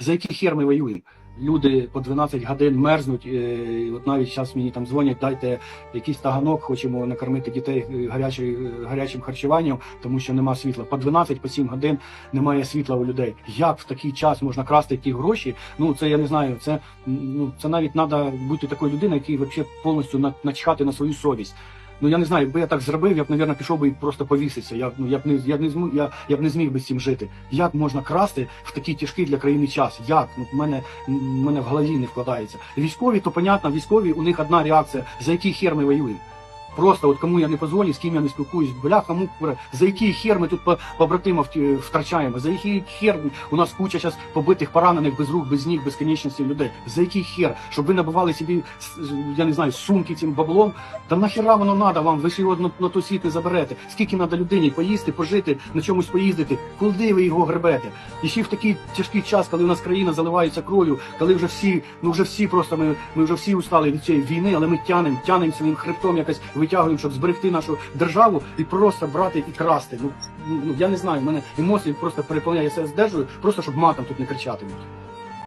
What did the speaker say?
За який хер ми воюємо? Люди по 12 годин мерзнуть. е, От навіть зараз мені там дзвонять, дайте якийсь таганок, хочемо накормити дітей е, гарячою, е, гарячим харчуванням, тому що нема світла. По 12, по 7 годин немає світла у людей. Як в такий час можна красти ті гроші? Ну це я не знаю. Це ну це навіть треба бути такою людиною, який взагалі повністю на- начхати на свою совість. Ну я не знаю, якби я так зробив, я б, мабуть, пішов би і просто повісився. Я, ну, я б не я не зму, я, я б не зміг би з цим жити. Як можна красти в такий тяжкий для країни час? Як? Ну, в мене мене в голові не вкладається. Військові, то понятно, військові у них одна реакція: за який хер ми воюємо. Просто от кому я не позвоню, з ким я не спілкуюсь, бляха мука, за який хер ми тут по- побратимів ті- втрачаємо, за який хер у нас куча зараз побитих, поранених, без рук, без ніг, без конечностей людей. За який хер? Щоб ви набивали собі, я не знаю, сумки цим баблом. Та нахіра воно надо вам, ви ж його на, на той світ не заберете. Скільки треба людині поїсти, пожити, на чомусь поїздити, куди ви його гребете? І ще в такий тяжкий час, коли у нас країна заливається кров'ю, коли вже всі, ну вже всі просто ми, ми вже всі устали від цієї війни, але ми тянемо, тянемо своїм хребтом якось витягуємо, щоб зберегти нашу державу і просто брати і красти. Ну, ну я не знаю, в мене емоції просто переповняє, я себе здержую, просто щоб матом тут не кричати.